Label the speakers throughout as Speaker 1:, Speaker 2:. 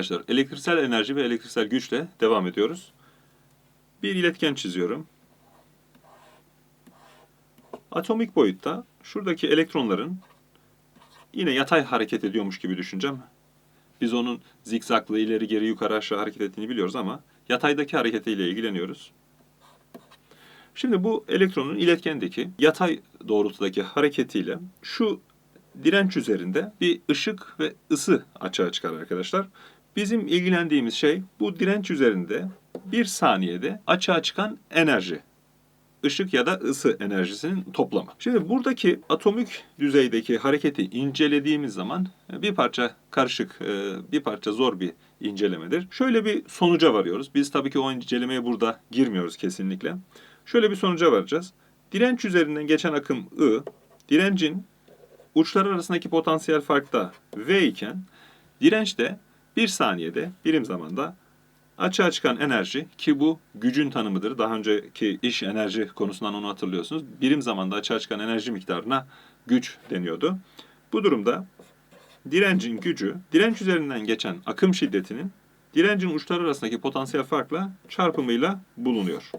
Speaker 1: arkadaşlar elektriksel enerji ve elektriksel güçle devam ediyoruz. Bir iletken çiziyorum. Atomik boyutta şuradaki elektronların yine yatay hareket ediyormuş gibi düşüneceğim. Biz onun zikzaklı ileri geri yukarı aşağı hareket ettiğini biliyoruz ama yataydaki hareketiyle ilgileniyoruz. Şimdi bu elektronun iletkendeki yatay doğrultudaki hareketiyle şu direnç üzerinde bir ışık ve ısı açığa çıkar arkadaşlar. Bizim ilgilendiğimiz şey bu direnç üzerinde bir saniyede açığa çıkan enerji. Işık ya da ısı enerjisinin toplamı. Şimdi buradaki atomik düzeydeki hareketi incelediğimiz zaman bir parça karışık, e, bir parça zor bir incelemedir. Şöyle bir sonuca varıyoruz. Biz tabii ki o incelemeye burada girmiyoruz kesinlikle. Şöyle bir sonuca varacağız. Direnç üzerinden geçen akım I, direncin uçlar arasındaki potansiyel fark da V iken direnç de bir saniyede birim zamanda açığa çıkan enerji ki bu gücün tanımıdır. Daha önceki iş enerji konusundan onu hatırlıyorsunuz. Birim zamanda açığa çıkan enerji miktarına güç deniyordu. Bu durumda direncin gücü direnç üzerinden geçen akım şiddetinin direncin uçları arasındaki potansiyel farkla çarpımıyla bulunuyor.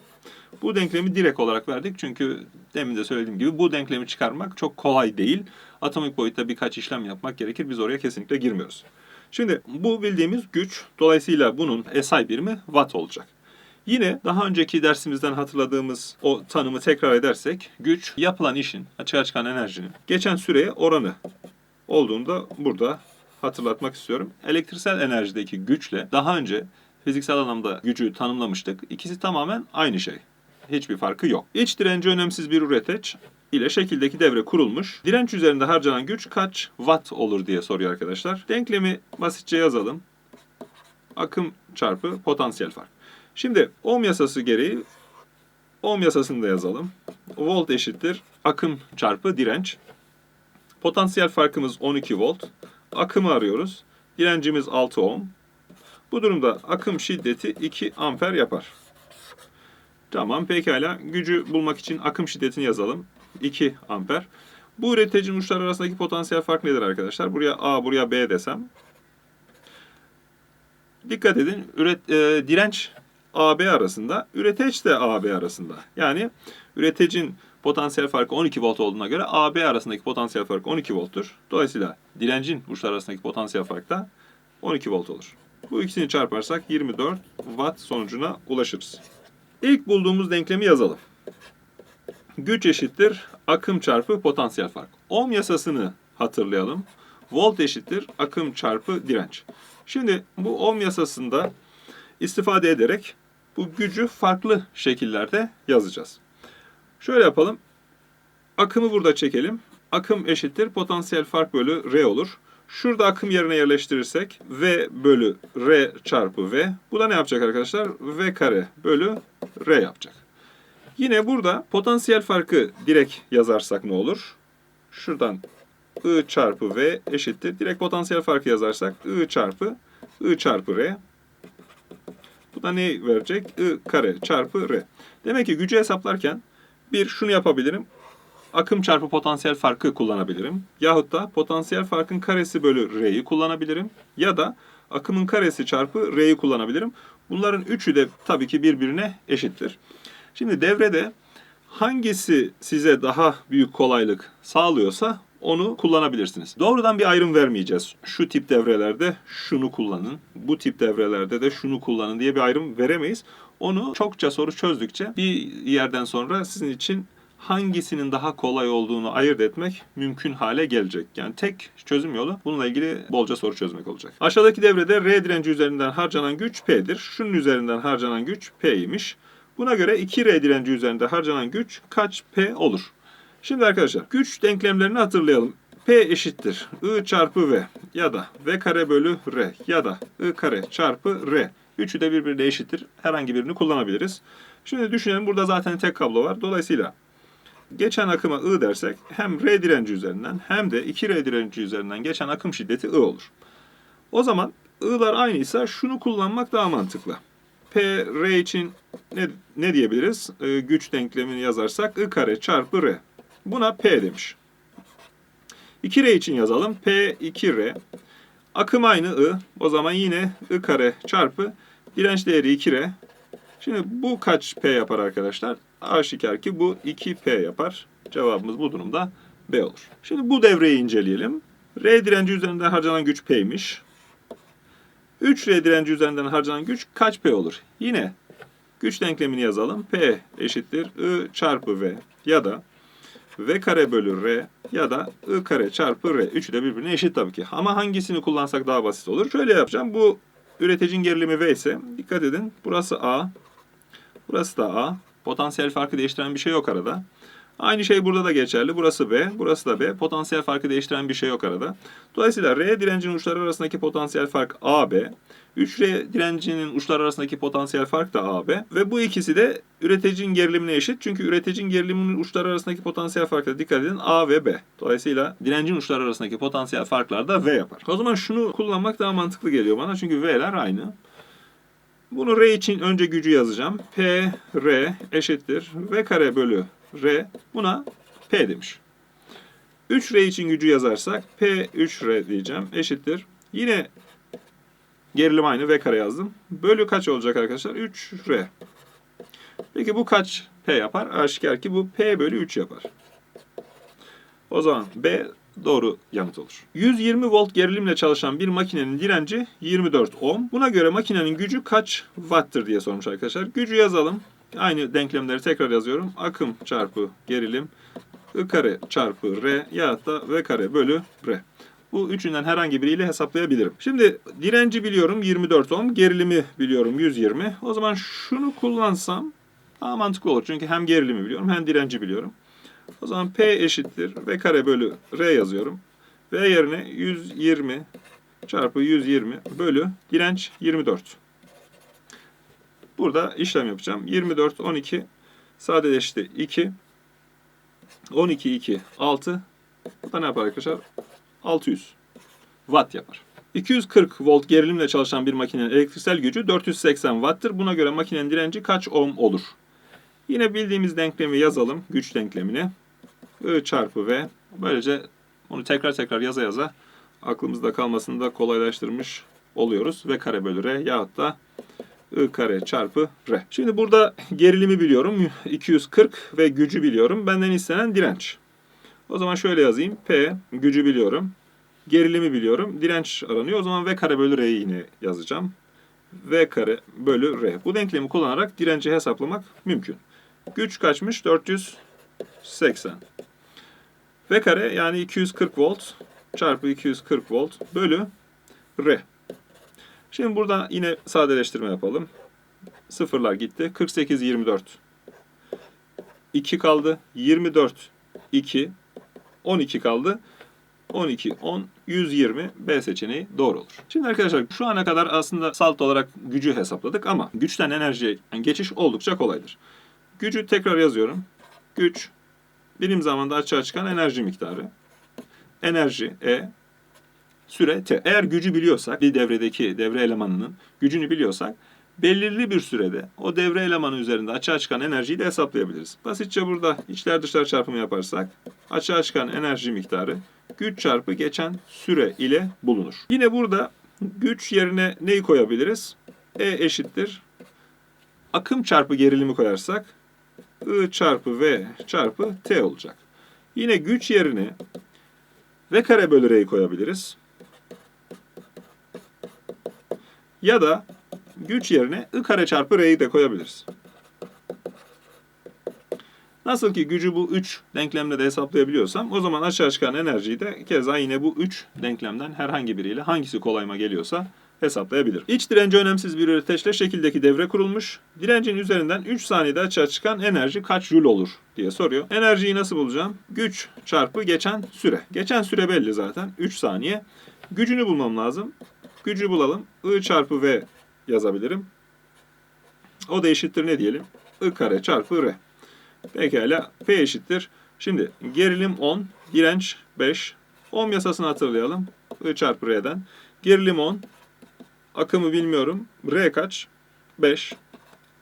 Speaker 1: Bu denklemi direkt olarak verdik çünkü demin de söylediğim gibi bu denklemi çıkarmak çok kolay değil. Atomik boyutta birkaç işlem yapmak gerekir. Biz oraya kesinlikle girmiyoruz. Şimdi bu bildiğimiz güç. Dolayısıyla bunun SI birimi watt olacak. Yine daha önceki dersimizden hatırladığımız o tanımı tekrar edersek güç yapılan işin açığa çıkan enerjinin geçen süreye oranı olduğunu da burada hatırlatmak istiyorum. Elektriksel enerjideki güçle daha önce fiziksel anlamda gücü tanımlamıştık. İkisi tamamen aynı şey. Hiçbir farkı yok. İç direnci önemsiz bir üreteç ile şekildeki devre kurulmuş. Direnç üzerinde harcanan güç kaç watt olur diye soruyor arkadaşlar. Denklemi basitçe yazalım. Akım çarpı potansiyel fark. Şimdi ohm yasası gereği ohm yasasını da yazalım. Volt eşittir akım çarpı direnç. Potansiyel farkımız 12 volt. Akımı arıyoruz. Direncimiz 6 ohm. Bu durumda akım şiddeti 2 amper yapar. Tamam pekala. Gücü bulmak için akım şiddetini yazalım. 2 amper. Bu üreticinin uçlar arasındaki potansiyel fark nedir arkadaşlar? Buraya A, buraya B desem. Dikkat edin. Üret, e, direnç AB arasında, üreteç de AB arasında. Yani üreticinin potansiyel farkı 12 volt olduğuna göre AB arasındaki potansiyel fark 12 volttur. Dolayısıyla direncin uçlar arasındaki potansiyel fark da 12 volt olur. Bu ikisini çarparsak 24 watt sonucuna ulaşırız. İlk bulduğumuz denklemi yazalım. Güç eşittir akım çarpı potansiyel fark. Ohm yasasını hatırlayalım. Volt eşittir akım çarpı direnç. Şimdi bu ohm yasasında istifade ederek bu gücü farklı şekillerde yazacağız. Şöyle yapalım. Akımı burada çekelim. Akım eşittir potansiyel fark bölü R olur. Şurada akım yerine yerleştirirsek V bölü R çarpı V. Bu da ne yapacak arkadaşlar? V kare bölü R yapacak. Yine burada potansiyel farkı direkt yazarsak ne olur? Şuradan I çarpı V eşittir. Direkt potansiyel farkı yazarsak I çarpı I çarpı R. Bu da ne verecek? I kare çarpı R. Demek ki gücü hesaplarken bir şunu yapabilirim. Akım çarpı potansiyel farkı kullanabilirim. Yahut da potansiyel farkın karesi bölü R'yi kullanabilirim. Ya da akımın karesi çarpı R'yi kullanabilirim. Bunların üçü de tabii ki birbirine eşittir. Şimdi devrede hangisi size daha büyük kolaylık sağlıyorsa onu kullanabilirsiniz. Doğrudan bir ayrım vermeyeceğiz. Şu tip devrelerde şunu kullanın, bu tip devrelerde de şunu kullanın diye bir ayrım veremeyiz. Onu çokça soru çözdükçe bir yerden sonra sizin için hangisinin daha kolay olduğunu ayırt etmek mümkün hale gelecek. Yani tek çözüm yolu bununla ilgili bolca soru çözmek olacak. Aşağıdaki devrede R direnci üzerinden harcanan güç P'dir. Şunun üzerinden harcanan güç P'ymiş. Buna göre 2R direnci üzerinde harcanan güç kaç P olur? Şimdi arkadaşlar güç denklemlerini hatırlayalım. P eşittir I çarpı V ya da V kare bölü R ya da I kare çarpı R. Üçü de birbirine eşittir. Herhangi birini kullanabiliriz. Şimdi düşünelim burada zaten tek kablo var. Dolayısıyla geçen akıma I dersek hem R direnci üzerinden hem de 2R direnci üzerinden geçen akım şiddeti I olur. O zaman I'lar aynıysa şunu kullanmak daha mantıklı. P, R için ne, ne diyebiliriz? Ee, güç denklemini yazarsak I kare çarpı R. Buna P demiş. 2R için yazalım. P 2R Akım aynı I. O zaman yine I kare çarpı direnç değeri 2R. Şimdi bu kaç P yapar arkadaşlar? Aşikar ki bu 2P yapar. Cevabımız bu durumda B olur. Şimdi bu devreyi inceleyelim. R direnci üzerinden harcanan güç P'ymiş. 3R direnci üzerinden harcanan güç kaç P olur? Yine güç denklemini yazalım. P eşittir I çarpı V ya da V kare bölü R ya da I kare çarpı R. Üçü de birbirine eşit tabii ki. Ama hangisini kullansak daha basit olur? Şöyle yapacağım. Bu üreticinin gerilimi V ise dikkat edin. Burası A. Burası da A. Potansiyel farkı değiştiren bir şey yok arada. Aynı şey burada da geçerli. Burası B, burası da B. Potansiyel farkı değiştiren bir şey yok arada. Dolayısıyla R direncinin uçları arasındaki potansiyel fark AB. 3R direncinin uçları arasındaki potansiyel fark da AB. Ve bu ikisi de üreticinin gerilimine eşit. Çünkü üreticinin geriliminin uçları arasındaki potansiyel farkla dikkat edin A ve B. Dolayısıyla direncin uçları arasındaki potansiyel farklar da V yapar. O zaman şunu kullanmak daha mantıklı geliyor bana. Çünkü V'ler aynı. Bunu R için önce gücü yazacağım. P, R eşittir. V kare bölü R. Buna P demiş. 3R için gücü yazarsak P 3R diyeceğim. Eşittir. Yine gerilim aynı. V kare yazdım. Bölü kaç olacak arkadaşlar? 3R. Peki bu kaç P yapar? Aşikar ki bu P bölü 3 yapar. O zaman B doğru yanıt olur. 120 volt gerilimle çalışan bir makinenin direnci 24 ohm. Buna göre makinenin gücü kaç watt'tır diye sormuş arkadaşlar. Gücü yazalım. Aynı denklemleri tekrar yazıyorum. Akım çarpı gerilim I kare çarpı R ya da V kare bölü R. Bu üçünden herhangi biriyle hesaplayabilirim. Şimdi direnci biliyorum 24 ohm, gerilimi biliyorum 120. O zaman şunu kullansam daha mantıklı olur. Çünkü hem gerilimi biliyorum hem direnci biliyorum. O zaman P eşittir V kare bölü R yazıyorum. V yerine 120 çarpı 120 bölü direnç 24. Burada işlem yapacağım. 24, 12 sadeleşti 2. 12, 2, 6. Bu da ne yapar arkadaşlar? 600 watt yapar. 240 volt gerilimle çalışan bir makinenin elektriksel gücü 480 watt'tır. Buna göre makinenin direnci kaç ohm olur? Yine bildiğimiz denklemi yazalım. Güç denklemini. I çarpı V. Böylece onu tekrar tekrar yaza yaza aklımızda kalmasını da kolaylaştırmış oluyoruz. V kare bölü R yahut da I kare çarpı R. Şimdi burada gerilimi biliyorum. 240 ve gücü biliyorum. Benden istenen direnç. O zaman şöyle yazayım. P gücü biliyorum. Gerilimi biliyorum. Direnç aranıyor. O zaman V kare bölü R'yi yine yazacağım. V kare bölü R. Bu denklemi kullanarak direnci hesaplamak mümkün. Güç kaçmış? 480. V kare yani 240 volt çarpı 240 volt bölü R. Şimdi burada yine sadeleştirme yapalım. Sıfırlar gitti. 48, 24. 2 kaldı. 24, 2. 12 kaldı. 12, 10, 120 B seçeneği doğru olur. Şimdi arkadaşlar şu ana kadar aslında salt olarak gücü hesapladık ama güçten enerjiye geçiş oldukça kolaydır. Gücü tekrar yazıyorum. Güç birim zamanda açığa çıkan enerji miktarı. Enerji E süre T. Eğer gücü biliyorsak bir devredeki devre elemanının gücünü biliyorsak belirli bir sürede o devre elemanı üzerinde açığa çıkan enerjiyi de hesaplayabiliriz. Basitçe burada içler dışlar çarpımı yaparsak açığa çıkan enerji miktarı güç çarpı geçen süre ile bulunur. Yine burada güç yerine neyi koyabiliriz? E eşittir. Akım çarpı gerilimi koyarsak I çarpı V çarpı T olacak. Yine güç yerine V kare bölü R'yi koyabiliriz. Ya da güç yerine I kare çarpı R'yi de koyabiliriz. Nasıl ki gücü bu 3 denklemle de hesaplayabiliyorsam o zaman aşağı çıkan enerjiyi de keza yine bu 3 denklemden herhangi biriyle hangisi kolayıma geliyorsa hesaplayabilirim. İç direnci önemsiz bir üreteçle şekildeki devre kurulmuş. Direncin üzerinden 3 saniyede açığa çıkan enerji kaç joule olur diye soruyor. Enerjiyi nasıl bulacağım? Güç çarpı geçen süre. Geçen süre belli zaten 3 saniye. Gücünü bulmam lazım. Gücü bulalım. I çarpı V yazabilirim. O da eşittir ne diyelim? I kare çarpı R. Pekala P eşittir. Şimdi gerilim 10, direnç 5. Ohm yasasını hatırlayalım. I çarpı R'den. Gerilim 10. Akımı bilmiyorum. R kaç? 5.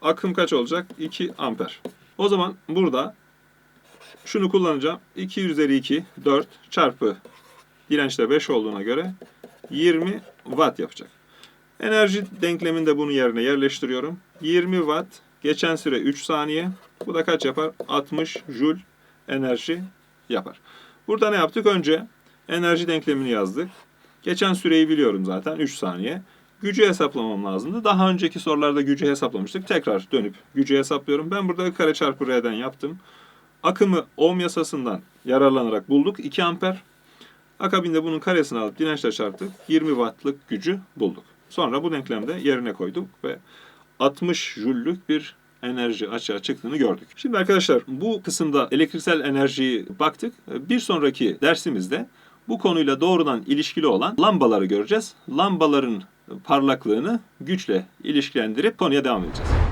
Speaker 1: Akım kaç olacak? 2 amper. O zaman burada şunu kullanacağım. 2 üzeri 2, 4 çarpı dirençte 5 olduğuna göre 20 watt yapacak. Enerji denkleminde bunu yerine yerleştiriyorum. 20 watt geçen süre 3 saniye. Bu da kaç yapar? 60 joule enerji yapar. Burada ne yaptık? Önce enerji denklemini yazdık. Geçen süreyi biliyorum zaten 3 saniye. Gücü hesaplamam lazımdı. Daha önceki sorularda gücü hesaplamıştık. Tekrar dönüp gücü hesaplıyorum. Ben burada kare çarpı R'den yaptım. Akımı Ohm yasasından yararlanarak bulduk. 2 amper. Akabinde bunun karesini alıp dirençle çarptık. 20 wattlık gücü bulduk. Sonra bu denklemde yerine koyduk ve 60 jüllük bir enerji açığa çıktığını gördük. Şimdi arkadaşlar bu kısımda elektriksel enerjiyi baktık. Bir sonraki dersimizde bu konuyla doğrudan ilişkili olan lambaları göreceğiz. Lambaların parlaklığını güçle ilişkilendirip konuya devam edeceğiz.